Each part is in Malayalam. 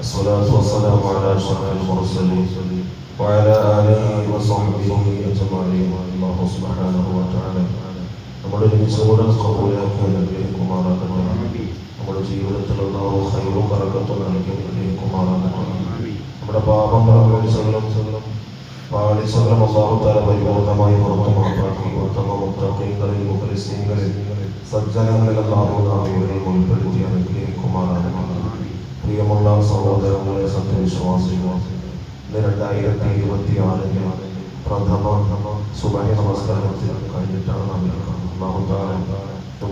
الصلاة والسلام على أشرف المرسلين وعلى آله وصحبه أجمعين الله سبحانه وتعالى നമ്മുടെ ഒരുമിച്ചുകൂടെ കബൂലാക്കി അനുഗ്രഹിക്കുമാറാകട്ടെ നമ്മുടെ ജീവിതത്തിലുള്ള ഹൈറും കറക്കത്തും നൽകി അനുഗ്രഹിക്കുമാറാകട്ടെ നമ്മുടെ പാപങ്ങളും വീഴ്ചകളും പാളിച്ചകളും അള്ളാഹുത്താല പരിപൂർണമായി പുറത്തുമാക്കി ഉത്തമ മുത്തക്കൈകളിൽ മുഖലിസീങ്ങളിൽ സജ്ജനങ്ങളിൽ അള്ളാഹു നാവികളിൽ ഉൾപ്പെടുത്തി അനുഗ്രഹിക്കുമാറാകട്ടെ പ്രിയമുള്ള സഹോദരങ്ങളെ സത്യവിശ്വാസികൾ ഇന്ന് രണ്ടായിരത്തി ഇരുപത്തി ആറിന് പ്രഥമ സുബഹി നമസ്കാരത്തിൽ കഴിഞ്ഞിട്ടാണ്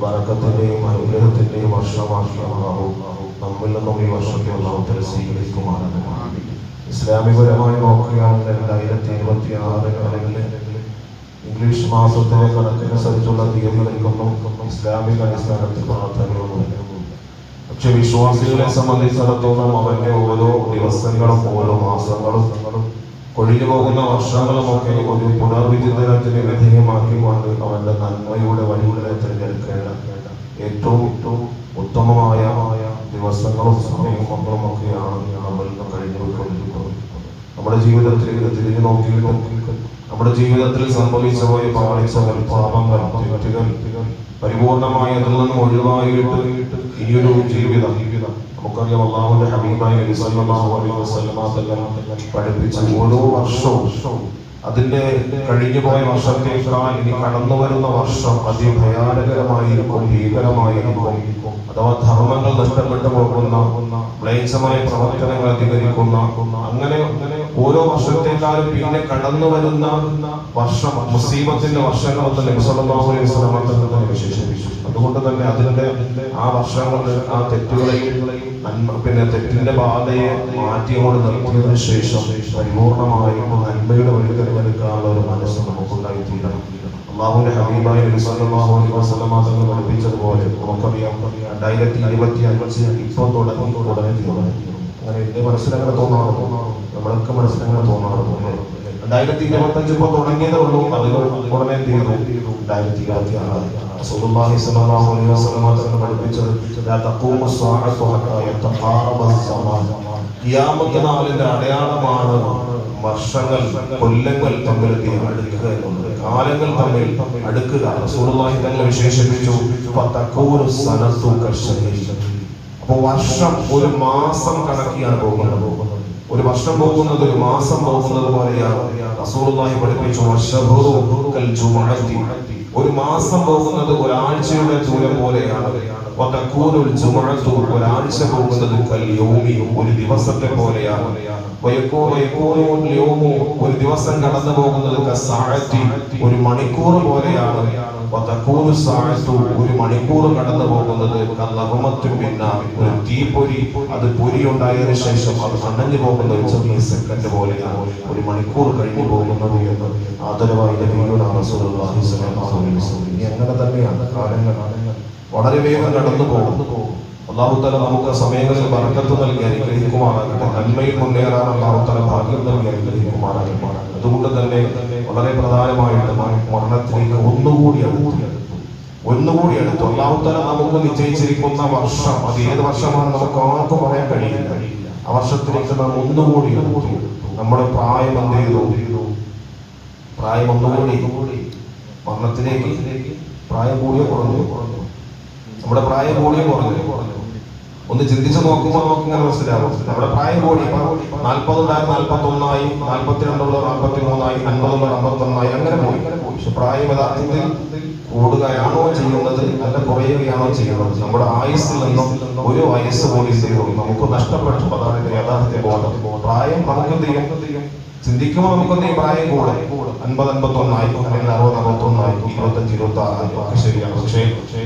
ബറക്കത്തിന്റെയും അനുഗ്രഹത്തിന്റെയും വർഷമാക്കി അള്ളാഹു നമ്മിൽ നിന്നും ഈ വർഷത്തെ അള്ളാഹുത്തല സ്വീകരിക്കുമാറാകട്ടെ ഇസ്ലാമികപരമായി നോക്കുകയാണെങ്കിൽ രണ്ടായിരത്തി ഇരുപത്തി ആറ് അല്ലെങ്കിൽ ഇംഗ്ലീഷ് മാസത്തിലെ കണക്കനുസരിച്ചുള്ള തീയതികൾക്കൊന്നും ഇസ്ലാമിക അടിസ്ഥാനത്തിൽ പ്രാധാന്യമൊന്നുമില്ല. പക്ഷെ വിശ്വാസികളെ സംബന്ധിച്ചിടത്തോളം അവന്റെ ഓരോ ദിവസങ്ങളും ഓരോ മാസങ്ങളും കൊഴിഞ്ഞു പോകുന്ന വർഷങ്ങളും ഒക്കെ ഒരു പുനർവിചിന്തനത്തിന് വിധേയമാക്കിക്കൊണ്ട് അവന്റെ നന്മയുടെ വഴികളെ തിരഞ്ഞെടുക്കേണ്ട ഏറ്റവും ഏറ്റവും ഉത്തമമായ ദിവസങ്ങളും സമയങ്ങളും ഒക്കെയാണ് നമ്മൾ നിന്ന് കഴിഞ്ഞു പോയിക്കൊണ്ടിരിക്കുന്നത്. നമ്മുടെ ജീവിതത്തിലേക്ക് തിരിഞ്ഞു നോക്കിയിട്ടും നമ്മുടെ ജീവിതത്തിൽ സംഭവിച്ച പോയ പാളിച്ചകൾ പാപങ്ങൾ തെറ്റുകൾ പരിപൂർണമായി അതിൽ നിന്നും ഒഴിവായിട്ട് ഈയൊരു ജീവിതം നമുക്കറിയാം അള്ളാഹുന്റെ ഹബീബായി പഠിപ്പിച്ച ഓരോ വർഷവും അതിന്റെ കഴിഞ്ഞു പോയ വർഷത്തേക്കാൾ ഇനി കടന്നു വരുന്ന വർഷം അതിഭയാനകരമായിരിക്കും ഭീകരമായിരിക്കും. അഥവാ ധർമ്മങ്ങൾ നഷ്ടപ്പെട്ടു പോകുന്ന മ്ലേച്ഛമായ പ്രവർത്തനങ്ങൾ അധികരിക്കുന്ന അങ്ങനെ ഓരോ വർഷത്തെക്കാളും പിന്നെ കടന്നു വരുന്ന വർഷം മുസീബത്തിന്റെ വർഷങ്ങൾ തന്നെ തങ്ങൾ വിശേഷിപ്പിച്ചു. അതുകൊണ്ട് തന്നെ അതിന്റെ ആ വർഷങ്ങളിൽ ആ തെറ്റുകളെയും പിന്നെ തെറ്റിന്റെ ബാധയെ മാറ്റിയോട് നിർത്തിയതിനു ശേഷം പരിപൂർണമായും നന്മയുടെ വഴി തിരഞ്ഞെടുക്കാനുള്ള ഒരു മനസ്സ് നമുക്കുണ്ടായിത്തീരണം. അള്ളാഹുവിന്റെ ഹബീബായ പഠിപ്പിച്ചതുപോലെ നമുക്കറിയാം രണ്ടായിരത്തി ഇരുപത്തി അഞ്ച് ഇപ്പോൾ തുടങ്ങി ഉടനെ തീർന്നു. എന്റെ മനസ്സിലങ്ങനെ തോന്നാറുണ്ട് നമ്മളൊക്കെ മനസ്സിലങ്ങനെ അല്ലേ? രണ്ടായിരത്തി ഇരുപത്തി അഞ്ച് ഇപ്പൊ തുടങ്ങിയതേ ഉള്ളൂ. അത് ഉടനെ തീർന്നു രണ്ടായിരത്തി ഇരുപത്തി ആറ് സ്വല്ലല്ലാഹു അലൈഹി വസല്ലം തങ്ങൾ പഠിപ്പിച്ചത് ലാ തഖൂമു സ്സാഅത്തു ഹത്താ യതഖാറബ അടയാളമാണ് വർഷങ്ങൾ കൊല്ലങ്ങൾ തമ്മിൽ അടുക്കുക എന്നുള്ളത്. കാലങ്ങൾ തമ്മിൽ അടുക്കുക. റസൂലുള്ളാഹി തങ്ങൾ വിശേഷിപ്പിച്ചു ഫതഖൂനു സനത്തു കശരീ അപ്പൊ വർഷം ഒരു മാസം കണക്കിയാണ് പോകുന്നത്. ഒരു വർഷം പോകുന്നത് ഒരു മാസം പോകുന്നത് പോലെയാണ്. റസൂലുള്ളാഹി പഠിപ്പിച്ചു ജുമുഅത്തി. ഒരു മാസം പോകുന്നത് ഒരാഴ്ചയുടെ ദൂരം പോലെയാണ്. ഒരാഴ്ച പോകുന്നത് കൽ യൗമി ഒരു ദിവസത്തെ പോലെയാണ്. ഒരു ദിവസം കടന്നു പോകുന്നത് ഒരു മണിക്കൂർ പോലെയാണ്. ഒരു മണിക്കൂർ കടന്നു പോകുന്നത് ഒരു തീപ്പൊരി അത് പൊരി ഉണ്ടായതിനു ശേഷം അത് അണഞ്ഞു പോകുന്ന ഒരു ചെറിയ സെക്കൻഡ് പോലെയാണ് ഒരു മണിക്കൂർ കഴിഞ്ഞു പോകുന്നത് എന്ന് ആദരവായി അങ്ങനെ തന്നെയാണ് കാലങ്ങൾ. വളരെ വേഗം കടന്നു പോകും അള്ളാഹു തല നമുക്ക് ആ സമയങ്ങളിൽ ബർക്കത്ത് നൽകി അനുഗ്രഹിക്കുമാറാകട്ടെ. നന്മയിൽ മുന്നേറാൻ അള്ളാഹു തല ഭാഗ്യം നൽകി അനുഗ്രഹിക്കുമാറാകട്ടെ. അതുകൊണ്ട് തന്നെ വളരെ പ്രധാനമായിട്ട് മരണത്തിലേക്ക് ഒന്നുകൂടി അടുത്തു. ഒന്നുകൂടി അടുത്തു. അള്ളാഹു തല നമുക്ക് നിശ്ചയിച്ചിരിക്കുന്ന വർഷം അത് ഏത് വർഷമാണ് നമുക്ക് ആർക്കും പറയാൻ കഴിയില്ല. ആ വർഷത്തിലേക്ക് നാം ഒന്നുകൂടി അടുത്തു. നമ്മുടെ പ്രായം എന്ത് ചെയ്തു? പ്രായം ഒന്നുകൂടി. മരണത്തിലേക്ക് പ്രായം കൂടിയോ കുറഞ്ഞു? നമ്മുടെ പ്രായം കൂടിയോ കുറഞ്ഞു? ഒന്ന് ചിന്തിച്ചു നോക്കുമ്പോൾ നമുക്ക് ഇങ്ങനെ മനസ്സിലാവും. നമ്മുടെ പ്രായം കൂടി നാൽപ്പത് നാൽപ്പതുണ്ടായിരുന്നു നാൽപ്പത്തി ഒന്നായി നാൽപ്പത്തിരണ്ടുള്ള നാൽപ്പത്തി മൂന്നായി അൻപതുള്ള അമ്പത്തി ഒന്നായി അങ്ങനെ പോയി. പക്ഷെ പ്രായം യഥാർത്ഥത്തിൽ കൂടുകയാണോ ചെയ്യുന്നത്? അല്ല കുറയുകയാണോ ചെയ്യുന്നത്? നമ്മുടെ ആയുസ്സിൽ നിന്നും ഒരു വയസ്സ് പോലും നമുക്ക് നഷ്ടപ്പെട്ടു. അതാണ് യഥാർത്ഥ ബോധം. പ്രായം നമുക്ക് ചിന്തിക്കുമ്പോൾ നമുക്ക് ഈ പ്രായം കൂടെ. അൻപത് അൻപത്തി ഒന്നായി അല്ലെങ്കിൽ അറുപത് അറുപത്തി ഒന്നായി ഇരുപത്തഞ്ച് ഇരുപത്തി ആറായിരിക്കും ഒക്കെ ശരിയാണ്. പക്ഷേ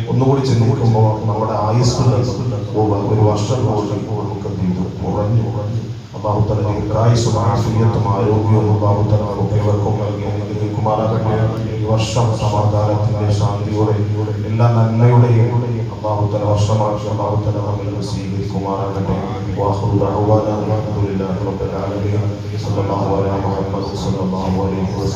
ഒന്നുകൂടി ചിന്തിക്കുമ്പോൾ നമ്മുടെ ആയുസ് ഒരു വർഷം പോലും നമുക്ക് കുറഞ്ഞു. ആരോഗ്യവും ഈ വർഷം സമാധാനത്തിന്റെ ശാന്തിയുടെ എല്ലാ നന്മയുടെയും അള്ളാഹുത്തല വർഷമാക്കി അള്ളാഹുത്തല നമ്മിൽ സ്വീകരിക്കുമാറാകട്ടെ വാഹു ദഅവാന അൽഹംദുലില്ലാഹി റബ്ബിൽ ആലമീൻ സല്ലല്ലാഹു അലൈഹി വസല്ലം